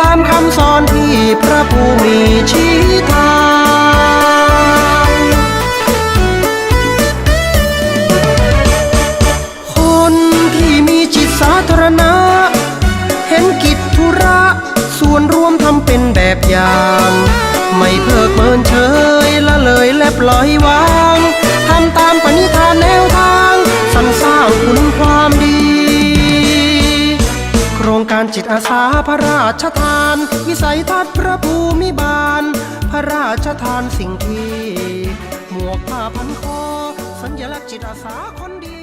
ตามคำสอนที่พระภูมิชี้ทางคนที่มีจิตสาธารณะ เห็นกิจธุระส่วนรวมทำเป็นแบบอย่าง ไม่เพิกเมินเฉยละเลยและปล่อยวาง จิตอาสาพระราชทาน วิสัยทัศน์พระภูมิบาล พระราชทานสิ่งที่ หมวกผ้าพันคอ สัญลักษณ์จิตอาสาคนดี